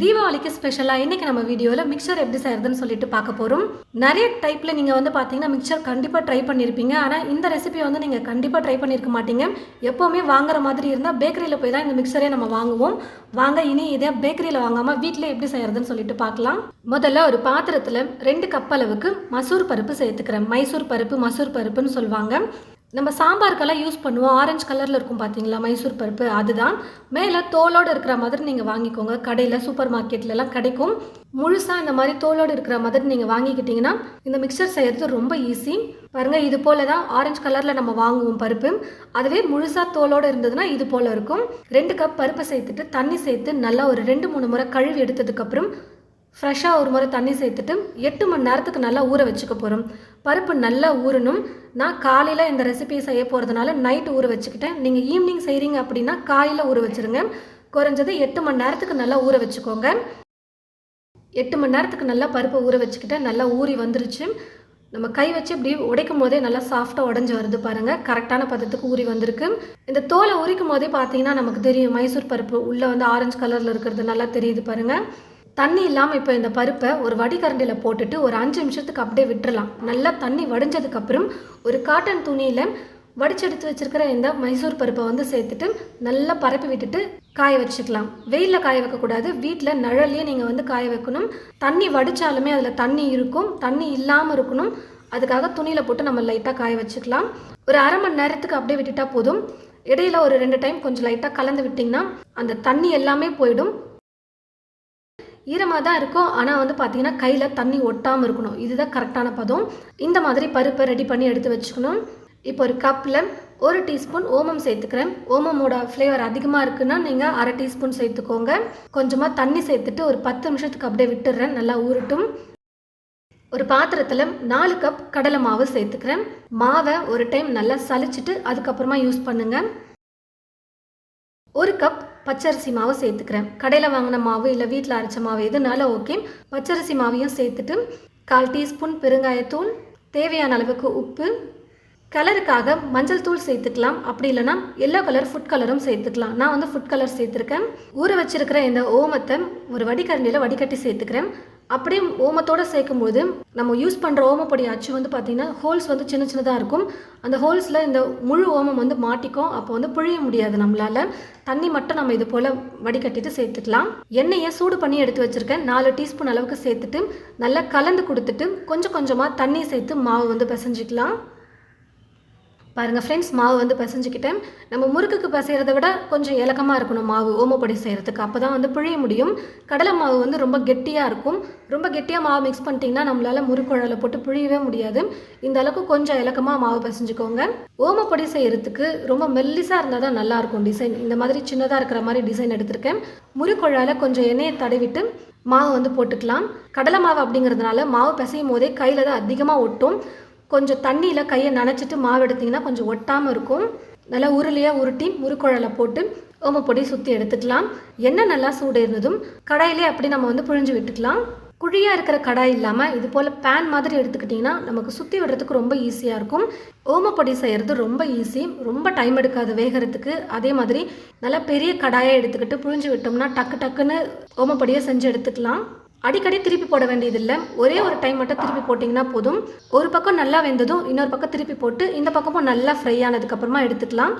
தீபாவளிக்கு ஸ்பெஷலாக இன்றைக்கி நம்ம வீடியோவில் மிக்சர் எப்படி செய்கிறதுன்னு சொல்லிட்டு பார்க்க போகிறோம் நிறைய டைப்பில் நீங்கள் வந்து பார்த்தீங்கன்னா மிக்சர் கண்டிப்பாக ட்ரை பண்ணியிருப்பீங்க ஆனால் இந்த ரெசிபியை வந்து நீங்கள் கண்டிப்பாக ட்ரை பண்ணியிருக்க மாட்டீங்க. எப்போவுமே வாங்குற மாதிரி இருந்தால் பேக்கரியில் போய் தான் இந்த மிக்சரே நம்ம வாங்குவோம். வாங்க இனி இதே பேக்கரியில் வாங்காமல் வீட்டில் எப்படி செய்கிறதுன்னு சொல்லிட்டு பார்க்கலாம். முதல்ல ஒரு பாத்திரத்தில் ரெண்டு கப் அளவுக்கு மசூர் பருப்பு சேர்த்துக்கிறேன். மைசூர் பருப்பு மசூர் பருப்புன்னு சொல்லுவாங்க. நம்ம சாம்பாருக்கெல்லாம் யூஸ் பண்ணுவோம். ஆரஞ்சு கலரில் இருக்கும் பார்த்தீங்களா மைசூர் பருப்பு அதுதான். மேலே தோலோடு இருக்கிற மாதிரி நீங்கள் வாங்கிக்கோங்க. கடையில் சூப்பர் மார்க்கெட்லலாம் கிடைக்கும். முழுசாக இந்த மாதிரி தோலோடு இருக்கிற மாதிரி நீங்கள் வாங்கிக்கிட்டிங்கன்னா இந்த மிக்சர் செய்கிறது ரொம்ப ஈஸி பாருங்கள் இது போல் தான் ஆரஞ்சு கலரில் நம்ம வாங்குவோம் பருப்பு. அதுவே முழுசாக தோலோடு இருந்ததுன்னா இது போல் இருக்கும். ரெண்டு கப் பருப்பை சேர்த்துட்டு தண்ணி சேர்த்து நல்லா ஒரு ரெண்டு மூணு முறை கழுவி எடுத்ததுக்கப்புறம் ஃப்ரெஷ்ஷாக ஒரு முறை தண்ணி சேர்த்துட்டு எட்டு மணி நேரத்துக்கு நல்லா ஊற வச்சுக்க போகிறோம் பருப்பு நல்லா ஊறணும். நான் காலையில் இந்த ரெசிபி செய்ய போகிறதுனால நைட் ஊற வச்சுக்கிட்டேன். நீங்கள் ஈவினிங் செய்கிறீங்க அப்படின்னா காலையில் ஊற வச்சுருங்க. குறைஞ்சது எட்டு மணி நேரத்துக்கு நல்லா ஊற வச்சுக்கோங்க. எட்டு மணி நேரத்துக்கு நல்லா பருப்பை ஊற வச்சுக்கிட்டேன். நல்லா ஊறி வந்துருச்சு. நம்ம கை வச்சு இப்படி உடைக்கும் போதே நல்லா சாஃப்டாக உடஞ்சி வருது பாருங்கள் கரெக்டான பதத்துக்கு ஊறி வந்திருக்கு. இந்த தோலை உரிக்கும் போதே பார்த்தீங்கன்னா நமக்கு தெரியும். மைசூர் பருப்பு உள்ளே வந்து ஆரஞ்சு கலரில் இருக்கிறது நல்லா தெரியுது பாருங்கள் தண்ணி இல்லாமல் இப்போ இந்த பருப்பை ஒரு வடிகரண்டியில் போட்டுட்டு ஒரு அஞ்சு நிமிஷத்துக்கு அப்படியே விட்டுறலாம். நல்லா தண்ணி வடிஞ்சதுக்கப்புறம் ஒரு காட்டன் துணியில் வடிச்செடுத்து வச்சிருக்கிற இந்த மைசூர் பருப்பை வந்து சேர்த்துட்டு நல்லா பரப்பி விட்டுட்டு காய வச்சுக்கலாம். வெயிலில் காய வைக்கக்கூடாது வீட்டில் நிழல்லையே நீங்கள் வந்து காய வைக்கணும். தண்ணி வடித்தாலுமே அதில் தண்ணி இருக்கும். தண்ணி இல்லாமல் இருக்கணும். அதுக்காக துணியில் போட்டு நம்ம லைட்டாக காய வச்சுக்கலாம். ஒரு அரை மணி நேரத்துக்கு அப்படியே விட்டுட்டா போதும். இடையில ஒரு ரெண்டு டைம் கொஞ்சம் லைட்டாக கலந்து விட்டிங்கன்னா அந்த தண்ணி எல்லாமே போயிடும். ஈரமாக தான் இருக்கும். ஆனால் வந்து பார்த்தீங்கன்னா கையில் தண்ணி ஒட்டாமல் இருக்கணும். இதுதான் கரெக்டான பதம். இந்த மாதிரி பருப்பை ரெடி பண்ணி எடுத்து வச்சுக்கணும். இப்போ ஒரு கப்பில் ஒரு டீஸ்பூன் ஓமம் சேர்த்துக்கிறேன். ஓமமோட ஃப்ளேவர் அதிகமாக இருக்குன்னா நீங்கள் அரை டீஸ்பூன் சேர்த்துக்கோங்க. கொஞ்சமாக தண்ணி சேர்த்துட்டு ஒரு பத்து நிமிஷத்துக்கு அப்படியே விட்டுடுறேன் நல்லா ஊறட்டும். ஒரு பாத்திரத்தில் நாலு கப் கடலை மாவு சேர்த்துக்கிறேன். மாவை ஒரு டைம் நல்லா சலிச்சிட்டு அதுக்கப்புறமா யூஸ் பண்ணுங்கள் ஒரு கப் பச்சரிசி மாவு சேர்த்துக்கிறேன். கடையில் வாங்கின மாவு இல்லை வீட்டில் அரைச்ச மாவு எதுனால ஓகே பச்சரிசி மாவையும் சேர்த்துட்டு கால் டீஸ்பூன் பெருங்காயத்தூள் தேவையான அளவுக்கு உப்பு. கலருக்காக மஞ்சள் தூள் சேர்த்துக்கலாம். அப்படி இல்லைனா எல்லோ கலர் ஃபுட் கலரும் சேர்த்துக்கலாம். நான் வந்து ஃபுட் கலர் சேர்த்துருக்கேன். ஊற வச்சிருக்கிற இந்த ஓமத்தை ஒரு வடிகரண்டியில் வடிகட்டி சேர்த்துக்கிறேன். அப்படியே ஓமத்தோடு சேர்க்கும்போது நம்ம யூஸ் பண்ணுற ஓமப்பொடி அச்சு வந்து பார்த்திங்கன்னா ஹோல்ஸ் வந்து சின்ன சின்னதாக இருக்கும். அந்த ஹோல்ஸில் இந்த முழு ஓமம் வந்து மாட்டிக்கும். அப்போ வந்து புழிய முடியாது நம்மளால். தண்ணி மட்டும் நம்ம இது போல் வடிகட்டிட்டு சேர்த்துக்கலாம். எண்ணெயை சூடு பண்ணி எடுத்து வச்சுருக்கேன். நாலு டீஸ்பூன் அளவுக்கு சேர்த்துட்டு நல்லா கலந்து கொடுத்துட்டு கொஞ்சம் கொஞ்சமாக தண்ணி சேர்த்து மாவு வந்து பிசைஞ்சிக்கலாம். பாருங்கள் ஃப்ரெண்ட்ஸ் மாவு வந்து பிசைஞ்சுக்கிட்டேன். நம்ம முறுக்குக்கு பிசைகிறத விட கொஞ்சம் இலக்கமாக இருக்கணும் மாவு ஓமப்பொடி செய்கிறதுக்கு அப்போ தான் வந்து பிழிய முடியும். கடலை மாவு வந்து ரொம்ப கெட்டியாக இருக்கும். ரொம்ப கெட்டியாக மாவு மிக்ஸ் பண்ணிட்டீங்கன்னா நம்மளால் முறுக்குழலை போட்டு புழியவே முடியாது. இந்த அளவுக்கு கொஞ்சம் இலக்கமாக மாவு பிசைஞ்சுக்கோங்க. ஓமப்பொடி செய்கிறதுக்கு ரொம்ப மெல்லிசாக இருந்தால் தான் நல்லாயிருக்கும் டிசைன் இந்த மாதிரி சின்னதாக இருக்கிற மாதிரி டிசைன் எடுத்திருக்கேன். முறுக்குழாயில் கொஞ்சம் எண்ணெயை தடவிட்டு மாவு வந்து போட்டுக்கலாம். கடலை மாவு அப்படிங்கிறதுனால மாவு பிசையும் போதே கையில் தான் அதிகமாக ஒட்டும். கொஞ்சம் தண்ணியில் கையை நனைச்சிட்டு மாவு எடுத்திங்கன்னா கொஞ்சம் ஒட்டாமல் இருக்கும். நல்லா உருளையாக உருட்டி முறுக்குழலை போட்டு ஓமப்பொடி சுற்றி எடுத்துக்கலாம். எண்ணெய் நல்லா சூடு இருந்ததும் கடாயிலே அப்படி நம்ம வந்து புழிஞ்சு விட்டுக்கலாம். குழியாக இருக்கிற கடாய் இல்லாமல் இது போல் பேன் மாதிரி எடுத்துக்கிட்டிங்கன்னா நமக்கு சுற்றி விடுறதுக்கு ரொம்ப ஈஸியாக இருக்கும். ஓமப்பொடி செய்கிறது ரொம்ப ஈஸி ரொம்ப டைம் எடுக்காது வேகிறதுக்கு. அதே மாதிரி நல்லா பெரிய கடாயை எடுத்துக்கிட்டு புழிஞ்சு விட்டோம்னா டக்கு டக்குன்னு ஓமப்பொடியை செஞ்சு எடுத்துக்கலாம். அடிக்கடி திருப்பி போட வேண்டியதில்லை. ஒரே ஒரு டைம் மட்டும் திருப்பி போட்டிங்கன்னா போதும். ஒரு பக்கம் நல்லா வெந்ததும் இன்னொரு பக்கம் திருப்பி போட்டு இந்த பக்கமும் நல்லா ஃப்ரை ஆனதுக்கப்புறமா எடுத்துக்கலாம்.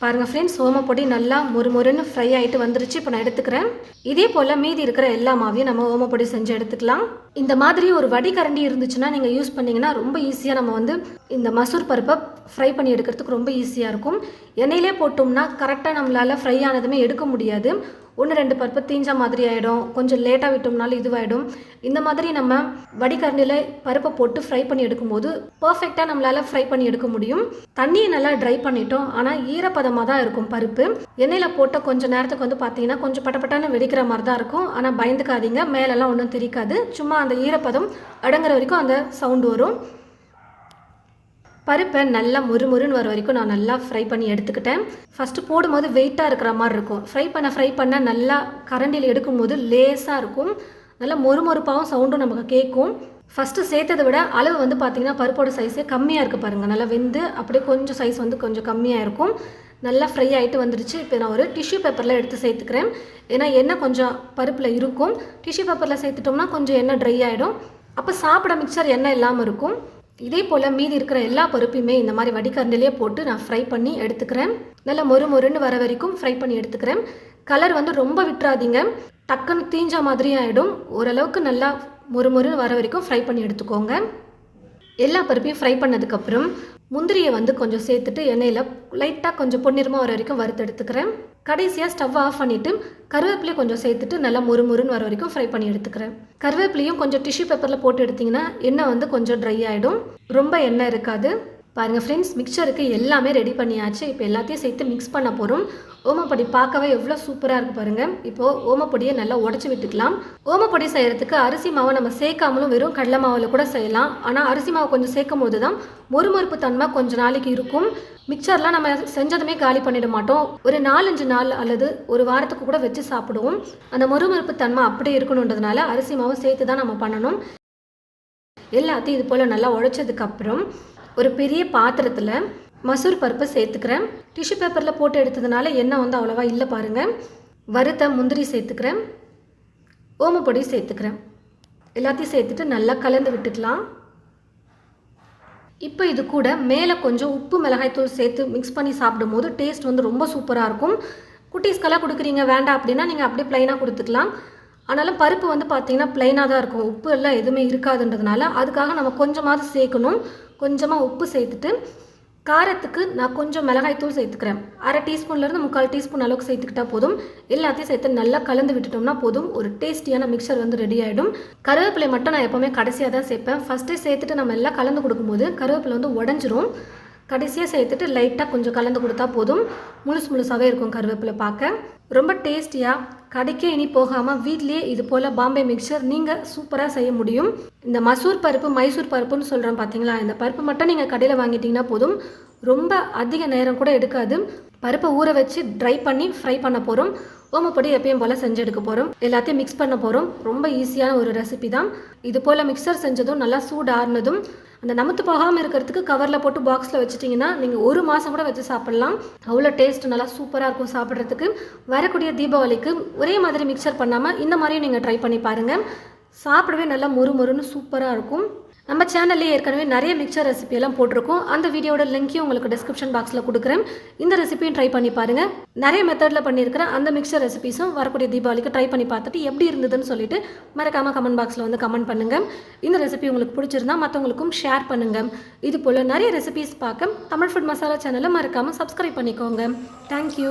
பாருங்கள் ஃப்ரெண்ட்ஸ் ஓமப்பொடி நல்லா மொறு மொறுன்னு ஃப்ரை ஆகிட்டு வந்துருச்சு. இப்போ நான் எடுத்துக்கிறேன். இதே போல் மீதி இருக்கிற எல்லா மாவையும் நம்ம ஓமப்பொடி செஞ்சு எடுத்துக்கலாம். இந்த மாதிரி ஒரு வடிகரண்டி இருந்துச்சுன்னா நீங்கள் யூஸ் பண்ணிங்கன்னா ரொம்ப ஈஸியாக நம்ம வந்து இந்த மசூர் பருப்பை ஃப்ரை பண்ணி எடுக்கிறதுக்கு ரொம்ப ஈஸியாக இருக்கும். எண்ணெயிலே போட்டோம்னா கரெக்டாக நம்மளால் ஃப்ரை ஆனதுமே எடுக்க முடியாது. ஒன்று ரெண்டு பருப்பு தீஞ்ச மாதிரி ஆகிடும் கொஞ்சம் லேட்டாக விட்டோம்னாலும் இதுவாகிடும் இந்த மாதிரி நம்ம வடிகரண்டியில் பருப்பை போட்டு ஃப்ரை பண்ணி எடுக்கும்போது பர்ஃபெக்டாக நம்மளால் ஃப்ரை பண்ணி எடுக்க முடியும். தண்ணியை நல்லா ட்ரை பண்ணிட்டோம். ஆனால் ஈரப்பதமாக தான் இருக்கும் பருப்பு. எண்ணெயில் போட்ட கொஞ்சம் நேரத்துக்கு வந்து பார்த்தீங்கன்னா கொஞ்சம் பட்டப்பட்டான வெடிக்கிற மாதிரி தான் இருக்கும். ஆனால் பயந்துக்காதீங்க. மேலெல்லாம் ஒன்றும் தெரிக்காது. சும்மா அந்த ஈரப்பதம் அடங்குற வரைக்கும் அந்த சவுண்டு வரும். பருப்பை நல்லா முறுமுறுன்னு வர வரைக்கும் நான் நல்லா ஃப்ரை பண்ணி எடுத்துக்கிட்டேன். ஃபஸ்ட்டு போடும்போது வெயிட்டாக இருக்கிற மாதிரி இருக்கும். ஃப்ரை பண்ண ஃப்ரை பண்ண நல்லா கரண்டியில் எடுக்கும்போது லேஸாக இருக்கும். நல்லா மொறுமொறுப்பாகவும் சவுண்டும் நமக்கு கேட்கும். ஃபஸ்ட்டு சேர்த்ததை விட அளவு வந்து பார்த்திங்கன்னா பருப்போட சைஸே கம்மியாக இருக்குது பாருங்கள் நல்லா வெந்து அப்படியே கொஞ்சம் சைஸ் வந்து கொஞ்சம் கம்மியாக இருக்கும். நல்லா ஃப்ரை ஆகிட்டு வந்துடுச்சு இப்போ நான் ஒரு டிஷ்யூ பேப்பரில் எடுத்து சேர்த்துக்கிறேன். ஏன்னா எண்ணெய் கொஞ்சம் பருப்பில் இருக்கும். டிஷ்யூ பேப்பரில் சேர்த்துட்டோம்னா கொஞ்சம் எண்ணெய் ட்ரை ஆகிடும் அப்போ சாப்பிட மிக்சர் எண்ணெய் இல்லாமல் இருக்கும். இதே போல் மீதி இருக்கிற எல்லா பருப்பையுமே இந்த மாதிரி வடிகரண்டிலே போட்டு நான் ஃப்ரை பண்ணி எடுத்துக்கிறேன். நல்லா மொறு மொறுன்னு வர வரைக்கும் ஃப்ரை பண்ணி எடுத்துக்கிறேன். கலர் வந்து ரொம்ப விட்டுறாதீங்க. டக்குன்னு தீஞ்ச மாதிரி ஆகிடும் ஓரளவுக்கு நல்லா மொறு மொறுன்னு வர வரைக்கும் ஃப்ரை பண்ணி எடுத்துக்கோங்க. எல்லா பருப்பையும் ஃப்ரை பண்ணதுக்கப்புறம் முந்திரியை வந்து கொஞ்சம் சேர்த்துட்டு எண்ணெயில் லைட்டாக கொஞ்சம் பொன்னிறமாக வர வரைக்கும் வறுத்து எடுத்துக்கிறேன். கடைசியாக ஸ்டவ் ஆஃப் பண்ணிவிட்டு கருவேப்பிலையை கொஞ்சம் சேர்த்துட்டு நல்லா முறுமுறுன்னு வர வரைக்கும் ஃப்ரை பண்ணி எடுத்துக்கிறேன். கருவேப்பிலையும் கொஞ்சம் டிஷ்யூ பேப்பரில் போட்டு எடுத்திங்கன்னா எண்ணெய் வந்து கொஞ்சம் ட்ரை ஆகிடும் ரொம்ப எண்ணெய் இருக்காது. பாருங்கள் ஃப்ரெண்ட்ஸ் மிக்சருக்கு எல்லாமே ரெடி பண்ணியாச்சு. இப்போ எல்லாத்தையும் சேர்த்து மிக்ஸ் பண்ண போகிறோம் ஓமப்பொடி பார்க்கவே எவ்வளோ சூப்பராக இருக்குது பாருங்கள் இப்போது ஓமப்பொடியை நல்லா உடச்சி விட்டுக்கலாம். ஓமப்பொடி செய்கிறதுக்கு அரிசி மாவை நம்ம சேர்க்காமலும் வெறும் கடலை மாவில் கூட செய்யலாம். ஆனால் அரிசி மாவு கொஞ்சம் சேர்க்கும் போது தான் மொறுமொறுப்பு தன்மை கொஞ்சம் நாளைக்கு இருக்கும். மிக்சர்லாம் நம்ம செஞ்சதுமே காலி பண்ணிட மாட்டோம். ஒரு நாலஞ்சு நாள் அல்லது ஒரு வாரத்துக்கு கூட வச்சு சாப்பிடுவோம். அந்த மொறுமொறுப்பு தன்மை அப்படியே இருக்கணுன்றதுனால அரிசி மாவும் சேர்த்து தான் நம்ம பண்ணணும். எல்லாத்தையும் இது போல் நல்லா உழைச்சதுக்கப்புறம் ஒரு பெரிய பாத்திரத்தில் மசூர் பருப்பு சேர்த்துக்கிறேன். டிஷ்யூ பேப்பரில் போட்டு எடுத்ததுனால எண்ணெய் வந்து அவ்வளோவா இல்லை பாருங்கள் வறுத்த முந்திரி சேர்த்துக்கிறேன். ஓமப்பொடி சேர்த்துக்கிறேன். எல்லாத்தையும் சேர்த்துட்டு நல்லா கலந்து விட்டுக்கலாம். இப்போ இது கூட மேலே கொஞ்சம் உப்பு மிளகாய்த்தூள் சேர்த்து மிக்ஸ் பண்ணி சாப்பிடும்போது டேஸ்ட் வந்து ரொம்ப சூப்பராக இருக்கும். குட்டீஸ்க்கெல்லாம் கொடுக்குறீங்க வேண்டாம் அப்படின்னா நீங்கள் அப்படியே ப்ளைனாக கொடுத்துக்கலாம். ஆனாலும் பருப்பு வந்து பார்த்தீங்கன்னா ப்ளைனாக தான் இருக்கும். உப்பு எல்லாம் எதுவுமே இருக்காதுன்றதுனால அதுக்காக நம்ம கொஞ்சமாவது சேர்க்கணும். கொஞ்சமாக உப்பு சேர்த்துட்டு காரத்துக்கு நான் கொஞ்சம் மிளகாய்த்தூள் சேர்த்துக்கிறேன். அரை டீஸ்பூன்லேருந்து முக்கால் டீஸ்பூன் அளவுக்கு சேர்த்துக்கிட்டா போதும். எல்லாத்தையும் சேர்த்து நல்லா கலந்து விட்டுட்டோம்னா போதும். ஒரு டேஸ்டியான மிக்சர் வந்து ரெடி ஆகிடும் கருவேப்பிலை மட்டும் நான் எப்போவுமே கடைசியாக தான் சேர்ப்பேன். ஃபஸ்ட்டே சேர்த்துட்டு நம்ம எல்லாம் கலந்து கொடுக்கும்போது கருவேப்பிலை வந்து உடஞ்சிரும். கடைசியாக சேர்த்துட்டு லைட்டாக கொஞ்சம் கலந்து கொடுத்தா போதும். முழுசு முழுசாகவே இருக்கும் கருவேப்பிலை பார்க்க. ரொம்ப டேஸ்டியாக கடைக்கே இனி போகாமல் வீட்லேயே இது போல் பாம்பே மிக்சர் நீங்கள் சூப்பராக செய்ய முடியும். இந்த மசூர் பருப்பு மைசூர் பருப்புன்னு சொல்கிறோம் பார்த்தீங்களா இந்த பருப்பு மட்டும் நீங்கள் கடையில் வாங்கிட்டீங்கன்னா போதும். ரொம்ப அதிக நேரம் கூட எடுக்காது. பருப்பை ஊற வச்சு ட்ரை பண்ணி ஃப்ரை பண்ண போகிறோம் ஓமப்பொடி எப்பயும் போல் செஞ்சு எடுக்க போகிறோம் எல்லாத்தையும் மிக்ஸ் பண்ண போகிறோம் ரொம்ப ஈஸியான ஒரு ரெசிபி தான். இது போல் மிக்சர் செஞ்சதும் நல்லா சூடு அந்த நமத்து போகாமல் இருக்கிறதுக்கு கவரில் போட்டு பாக்ஸில் வச்சுட்டிங்கன்னா நீங்கள் ஒரு மாதம் கூட வச்சு சாப்பிட்லாம். அவ்வளோ டேஸ்ட் நல்லா சூப்பராக இருக்கும் சாப்பிட்றதுக்கு. வரக்கூடிய தீபாவளிக்கு ஒரே மாதிரி மிக்சர் பண்ணாமல் இந்த மாதிரியும் நீங்கள் ட்ரை பண்ணி பாருங்கள் சாப்பிடவே நல்லா மொறு மொறுன்னு சூப்பராக இருக்கும். நம்ம சேனல்லே ஏற்கனவே நிறைய மிக்சர் ரெசிபியெல்லாம் போட்டிருக்கோம். அந்த வீடியோட லிங்க்கையும் உங்களுக்கு டிஸ்கிரிப்ஷன் பாக்ஸில் கொடுக்குறேன். இந்த ரெசிபியும் ட்ரை பண்ணி பாருங்கள் நிறைய மெத்தடில் பண்ணியிருக்கிற அந்த மிக்சர் ரெசிபிஸும் வரக்கூடிய தீபாவளிக்கு ட்ரை பண்ணி பார்த்துட்டு எப்படி இருந்ததுன்னு சொல்லிட்டு மறக்காமல் கமெண்ட் பாக்ஸில் வந்து கமெண்ட் பண்ணுங்கள் இந்த ரெசிபி உங்களுக்கு பிடிச்சிருந்தா மற்றவங்களுக்கும் ஷேர் பண்ணுங்கள் இது போல் நிறைய ரெசிபிஸ் பார்க்க தமிழ் ஃபுட் மசாலா சேனலை மறக்காமல் சப்ஸ்கிரைப் பண்ணிக்கோங்க. தேங்க்யூ